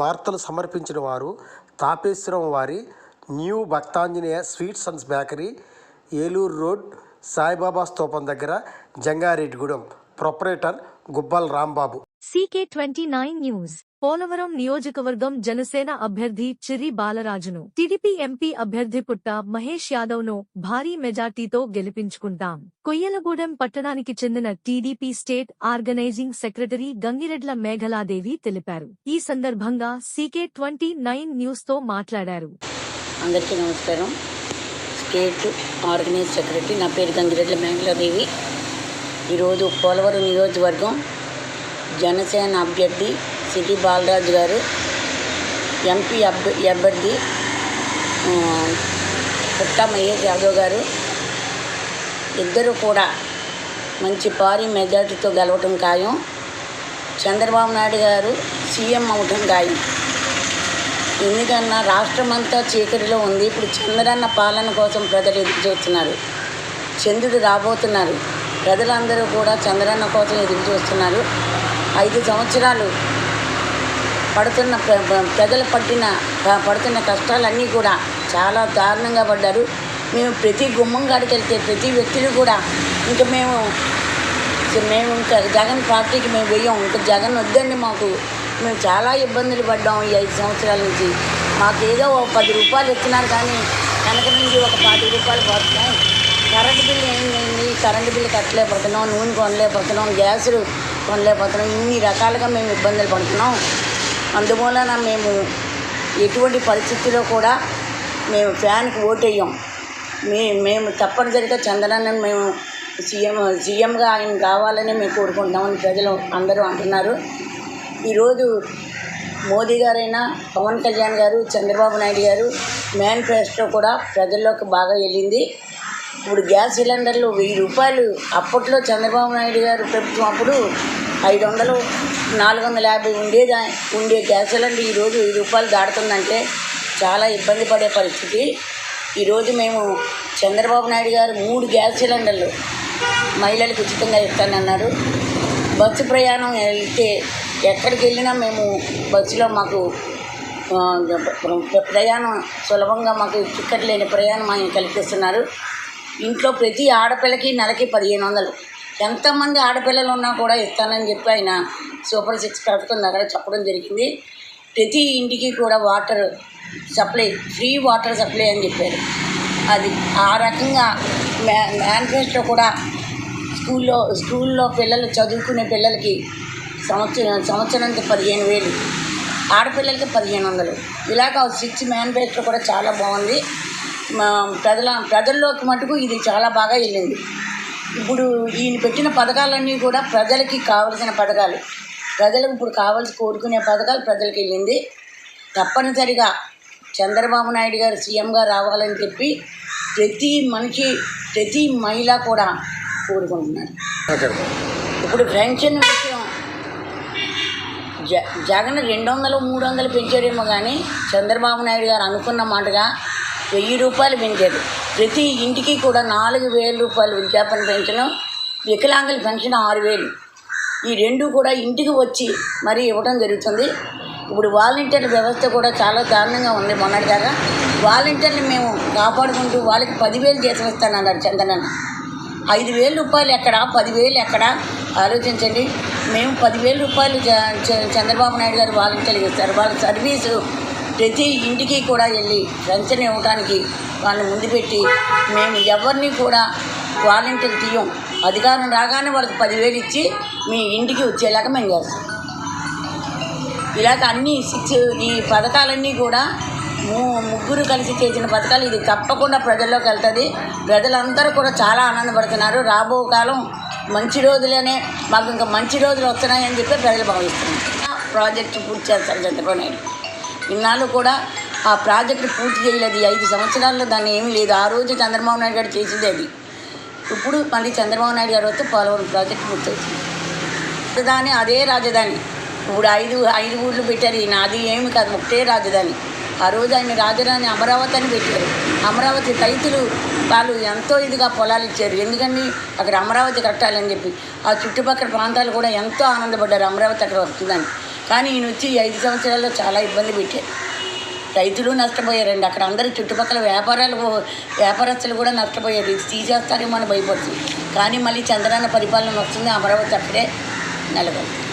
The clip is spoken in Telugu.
వార్తలు సమర్పించిన వారు తాపేశ్వరం వారి new Bhaktanjaneya sweets and bakery Eluru road Saibaba స్తూపం దగ్గర Jangareddygudem. Proprietor Gubbal Rambabu. CK twenty nine news. Polavaram నియోజకవర్గం జనసేన అభ్యర్థి చిరి బాలరాజును. టీడీపీ ఎంపీ అభ్యర్థి పుట్ట మహేష్ యాదవ్ను భారీ మెజార్టీతో గెలిపించుకుంటాం. కొయ్యలగూడెం పట్టణానికి చెందిన TDP state organising secretary Gangireddla Meghaladevi తెలిపారు. ఈ సందర్భంగా సీకే ట్వంటీ నైన్ న్యూస్తో మాట్లాడారు. అందరికీ నమస్కారం. స్టేట్ ఆర్గనైజ్ సెక్రటరీ నా పేరు గంగిరెడ్ల మేఘలాదేవి. ఈరోజు పోలవరం నియోజకవర్గం జనసేన అభ్యర్థి సిటీ బాలరాజు గారు ఎంపీ అభ్యర్థి పుట్ట మహేష్ యాదవ్ గారు. ఇద్దరు కూడా మంచి భారీ మెజార్టీతో గెలవటం ఖాయం. చంద్రబాబు నాయుడు గారు సీఎం అవటం ఖాయం. ఎందుకన్నా రాష్ట్రం అంతా చీకటిలో ఉంది. ఇప్పుడు చంద్రన్న పాలన కోసం ప్రజలు ఎదురు చూస్తున్నారు చంద్రుడు రాబోతున్నారు. ప్రజలందరూ కూడా చంద్రన్న కోసం ఎదురు చూస్తున్నారు ఐదు సంవత్సరాలు పడుతున్న ప్రజలు పట్టిన పడుతున్న కష్టాలన్నీ కూడా చాలా దారుణంగా పడ్డారు. మేము ప్రతి గుమ్మం కాడికి వెళ్తే ప్రతి వ్యక్తులు కూడా ఇంకా మేము మేము ఇంకా జగన్ పార్టీకి మేము వెయ్యం ఇంకా జగన్ వద్దండి మాకు. మేము చాలా ఇబ్బందులు పడ్డాం ఈ ఐదు సంవత్సరాల నుంచి. మాకు ఏదో ఒక పది రూపాయలు ఇస్తున్నారు కానీ వెనక నుంచి ఒక పాతి రూపాయలు పడుతున్నాం కరెంటు బిల్లు ఏంటండి కరెంటు బిల్లు కట్టలేకపోతున్నాం నూనె కొనలేకపోతున్నాం గ్యాసులు కొనలేకపోతున్నాం ఇన్ని రకాలుగా మేము ఇబ్బందులు పడుతున్నాం. అందువలన మేము ఎటువంటి పరిస్థితిలో కూడా మేము ఫ్యాన్కి ఓటేయం మే మేము తప్పనిసరిగా చంద్రన్నను మేము సీఎం సీఎంగా ఆయన కావాలని మేము కోరుకుంటున్నామని ప్రజలు అందరూ అంటున్నారు. ఈరోజు మోదీ గారైనా పవన్ కళ్యాణ్ గారు చంద్రబాబు నాయుడు గారు మేనిఫెస్టో కూడా ప్రజల్లోకి బాగా వెళ్ళింది. ఇప్పుడు గ్యాస్ సిలిండర్లు వెయ్యి రూపాయలు అప్పట్లో చంద్రబాబు నాయుడు గారు ప్రభుత్వం అప్పుడు ఐదు వందలు నాలుగు వందల యాభై ఉండేదా ఉండే గ్యాస్ సిలిండర్ ఈరోజు వెయ్యి రూపాయలు దాటుతుందంటే చాలా ఇబ్బంది పడే పరిస్థితి. ఈరోజు మేము చంద్రబాబు నాయుడు గారు మూడు గ్యాస్ సిలిండర్లు మహిళలకు ఉచితంగా ఇస్తానన్నారు. బస్సు ప్రయాణం వెళ్తే ఎక్కడికి వెళ్ళినా మేము బస్సులో మాకు ప్రయాణం సులభంగా మాకు టికెట్ లేని ప్రయాణం ఆయన కల్పిస్తున్నారు. ఇంట్లో ప్రతి ఆడపిల్లకి నెలకి పదిహేను వందలు. ఎంతమంది ఆడపిల్లలు ఉన్నా కూడా ఇస్తానని చెప్పి ఆయన సూపర్ సిక్స్ పథకం దగ్గర చెప్పడం జరిగింది. ప్రతి ఇంటికి కూడా water supply free water supply అని చెప్పారు. అది ఆ రకంగా మ్యా మేనిఫెస్టో కూడా స్కూల్లో స్కూల్లో పిల్లలు చదువుకునే పిల్లలకి సంవత్సరం సంవత్సరానికి పదిహేను వేలు ఆడపిల్లలకి పదిహేను వందలు. ఇలాగ సిక్స్ మేనిఫెస్టో కూడా చాలా బాగుంది. మా ప్రజల ప్రజల్లోకి మటుకు ఇది చాలా బాగా వెళ్ళింది. ఇప్పుడు ఈయన పెట్టిన పథకాలన్నీ కూడా ప్రజలకి కావలసిన పథకాలు. ప్రజలకు ఇప్పుడు కావాల్సి కోరుకునే పథకాలు ప్రజలకు వెళ్ళింది. తప్పనిసరిగా చంద్రబాబు నాయుడు గారు సీఎంగా రావాలని చెప్పి ప్రతి మనిషి ప్రతి మహిళ కూడా కోరుకుంటున్నారు. ఇప్పుడు పెన్షన్ విషయం జ జగన్ రెండు వందలు మూడు వందలు పెంచారేమో కానీ చంద్రబాబు నాయుడు గారు అనుకున్న మాటగా వెయ్యి రూపాయలు పెంచారు ప్రతి ఇంటికి కూడా నాలుగు వేల రూపాయలు వృద్ధాపన పెన్షన్ వికలాంగుల పెన్షన్ ఆరు వేలు. ఈ రెండు కూడా ఇంటికి వచ్చి మరీ ఇవ్వడం జరుగుతుంది. ఇప్పుడు వాలంటీర్ల వ్యవస్థ కూడా చాలా దారుణంగా ఉంది మొన్నటిదాకా. వాలంటీర్లు మేము కాపాడుకుంటూ వాళ్ళకి పదివేలు జీతం ఇస్తానన్నారు చందనన్న. ఐదు వేల రూపాయలు ఎక్కడ? పదివేలు ఎక్కడ? ఆలోచించండి. మేము పదివేల రూపాయలు చ- చంద్రబాబు నాయుడు గారు వాలంటీర్లు ఇస్తారు. వాళ్ళ సర్వీసు ప్రతి ఇంటికి కూడా వెళ్ళి రంచన ఇవ్వడానికి వాళ్ళని ముందు పెట్టి మేము ఎవరిని కూడా వాలంటీర్ తీయం. అధికారం రాగానే వాళ్ళకి పదివేలు ఇచ్చి మీ ఇంటికి వచ్చేలాగా మేము చేస్తాం. ఇలాగ అన్ని సిక్స్ ఈ పథకాలన్నీ కూడా ముగ్గురు కలిసి చేసిన పథకాలు ఇది తప్పకుండా ప్రజల్లోకి వెళ్తుంది. ప్రజలందరూ కూడా చాలా ఆనందపడుతున్నారు. రాబో కాలం మంచి రోజులనే మాకు ఇంకా మంచి రోజులు వస్తున్నాయని చెప్పి ప్రజలు భావిస్తున్నారు. ప్రాజెక్టు పూర్తి చేస్తారు చంద్రబాబు నాయుడు ఇన్నాళ్ళు కూడా ఆ ప్రాజెక్టు పూర్తి చేయలేదు. ఐదు సంవత్సరాల్లో దాన్ని ఏమీ లేదు. ఆ రోజు చంద్రబాబు నాయుడు గారు చేసింది అది. ఇప్పుడు మళ్ళీ చంద్రబాబు నాయుడు గారు వస్తే పోలవరం ప్రాజెక్టు పూర్తవుతుంది. రాజధాని అదే రాజధాని. ఇప్పుడు ఐదు ఐదు ఊళ్ళు పెట్టారు. ఈయన అది ఏమి కాదు ఒకటే రాజధాని. ఆ రోజు ఆయన రాజధాని అమరావతి అని పెట్టారు. అమరావతి రైతులు వాళ్ళు ఎంతో ఇదిగా పొలాలు ఇచ్చారు. ఎందుకండి? అక్కడ అమరావతి కట్టాలని చెప్పి. ఆ చుట్టుపక్కల ప్రాంతాలు కూడా ఎంతో ఆనందపడ్డారు. అమరావతి అక్కడ వస్తుందని. కానీ ఈయన వచ్చి ఐదు సంవత్సరాల్లో చాలా ఇబ్బంది పెట్టారు. రైతులు నష్టపోయారండి. అక్కడ అందరూ చుట్టుపక్కల వ్యాపారాలు వ్యాపారస్తులు కూడా నష్టపోయారు. ఇది తీసేస్తారేమో అని భయపడుతుంది. కానీ మళ్ళీ చంద్రాన పరిపాలన వస్తుంది. అమరావతి అక్కడే నెలకొంది.